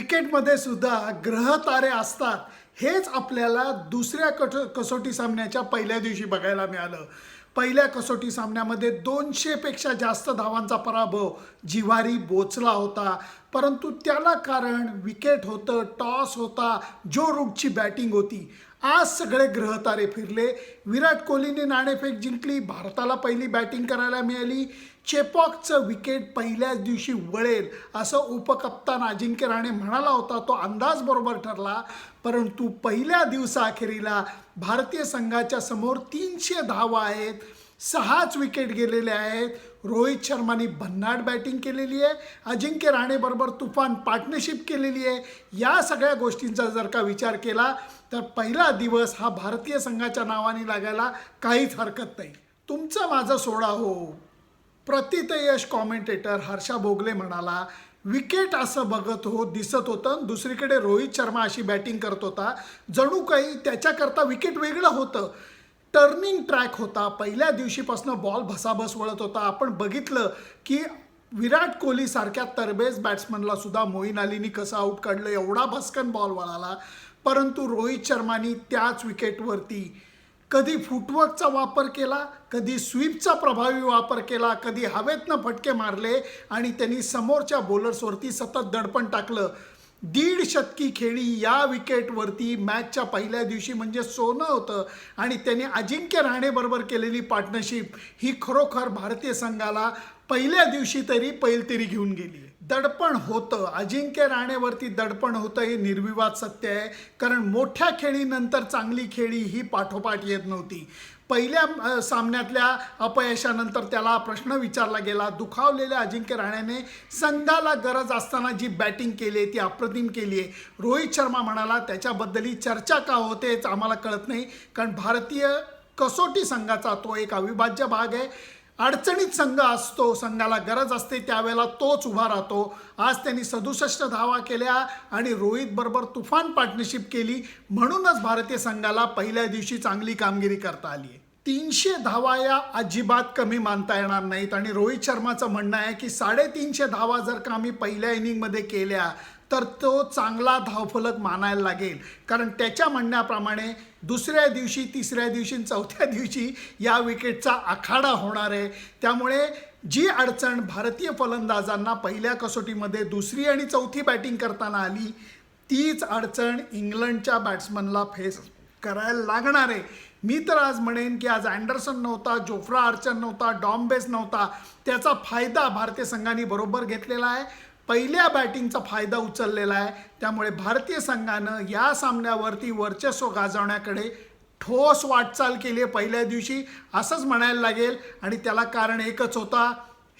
क्रिकेटमध्ये सुद्धा ग्रहतारे असतात हेच आपल्याला दुसऱ्या कट कसोटी सामन्याच्या पहिल्या दिवशी बघायला मिळालं. पहिल्या कसोटी सामन्यामध्ये दोनशेपेक्षा जास्त धावांचा पराभव जिव्हारी बोचला होता. परंतु त्याला कारण विकेट होतं टॉस होता जो रूटची बॅटिंग होती. आज सगळे ग्रहतारे फिरले. विराट कोहलीने नाणेफेक जिंकली. भारताला पहिली बॅटिंग करायला मिळाली. चेपॉकचं विकेट पहिल्याच दिवशी वळेल असं उपकप्तान अजिंक्य राणे म्हणाला होता. तो अंदाज बरोबर ठरला. परंतु पहिल्या दिवसाअखेरीला भारतीय संघाच्या समोर तीनशे धावा आहेत. सहाच विकेट गेलेले आहेत. रोहित शर्माने भन्नाट बॅटिंग केलेली आहे. अजिंक्य राणेबरोबर तुफान पार्टनरशिप केलेली आहे. या सगळ्या गोष्टींचा जर का विचार केला तर पहिला दिवस हा भारतीय संघाच्या नावाने लागायला काहीच हरकत नाही. तुमचं माझा सोडा हो. प्रतितयश कॉमेंटेटर हर्षा भोगले म्हणाला विकेट असं बघत हो दिसत होतं. दुसरीकडे रोहित शर्मा अशी बॅटिंग करत होता. जणू काही त्याच्याकरता विकेट वेगळं होतं. टर्निंग ट्रॅक होता. पहिल्या दिवशीपासून बॉल भसाभस वळत होता. आपण बघितलं की विराट कोहलीसारख्या तरबेज बॅट्समनला सुद्धा मोईन अलीनी कसं आऊट काढलं एवढा भस्कन बॉल वळाला. परंतु रोहित शर्मानी त्याच विकेटवरती कधी फुटवर्कचा वापर केला कधी स्वीपचा प्रभावी वापर केला कधी हवेतनं फटके मारले आणि त्यांनी समोरच्या बॉलर्सवरती सतत दडपण टाकलं. दीड शतकी खेळी या विकेटवरती मॅचच्या पहिल्या दिवशी म्हणजे सोनं होतं. आणि त्याने अजिंक्य राणेबरोबर केलेली पार्टनरशिप ही खरोखर भारतीय संघाला पहिल्या दिवशी तरी पैलतिरी घेऊन गेली. दडपण होतं. अजिंक्य राणेवरती दडपण होतं हे निर्विवाद सत्य आहे. कारण मोठ्या खेळीनंतर चांगली खेळी ही पाठोपाठ येत नव्हती. पहिल्या सामन्यातल्या अपयशानंतर त्याला प्रश्न विचारला गेला. दुखावलेल्या अजिंक्य राणेने संघाला गरज असताना जी बॅटिंग केली आहे ती अप्रतिम केली आहे. रोहित शर्मा म्हणाला त्याच्याबद्दलही चर्चा का होतेच आम्हाला कळत नाही. कारण भारतीय कसोटी संघाचा तो एक अविभाज्य भाग आहे. अडचणीत संघ असतो संघाला गरज असते त्यावेळेला तोच उभा राहतो. आज त्यांनी सदुसष्ट धावा केल्या आणि रोहित बरोबर तुफान पार्टनरशिप केली. म्हणूनच भारतीय संघाला पहिल्या दिवशी चांगली कामगिरी करता आली आहे. तीनशे धावा या अजिबात कमी मानता येणार नाहीत. आणि रोहित शर्माचं म्हणणं आहे की साडेतीनशे धावा जर का आम्ही पहिल्या इनिंगमध्ये केल्या तर तो चांगला धावफलक मानायला लागेल. कारण त्याच्या म्हणण्याप्रमाणे दुसऱ्या दिवशी तिसऱ्या दिवशी चौथ्या दिवशी या विकेटचा आखाडा होणार आहे. त्यामुळे जी अडचण भारतीय फलंदाजांना पहिल्या कसोटीमध्ये दुसरी आणि चौथी बॅटिंग करताना आली तीच अडचण इंग्लंडच्या बॅट्समनला फेस करायला लागणार आहे. मी तर आज म्हणेन की आज अँडरसन नव्हता जोफ्रा आर्चर नव्हता डॉम्बेस नव्हता. त्याचा फायदा भारतीय संघाने बरोबर घेतलेला आहे. पहिल्या बॅटिंगचा फायदा उचललेला आहे. त्यामुळे भारतीय संघानं या सामन्यावरती वर्चस्व गाजवण्याकडे ठोस वाटचाल केली आहे पहिल्या दिवशी. असंच म्हणायला लागेल आणि त्याला कारण एकच होता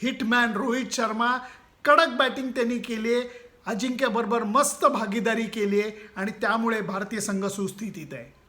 हिटमॅन रोहित शर्मा. कडक बॅटिंग त्यांनी केली आहे. अजिंक्यबरोबर मस्त भागीदारी केली आहे आणि त्यामुळे भारतीय संघ सुस्थितीत आहे.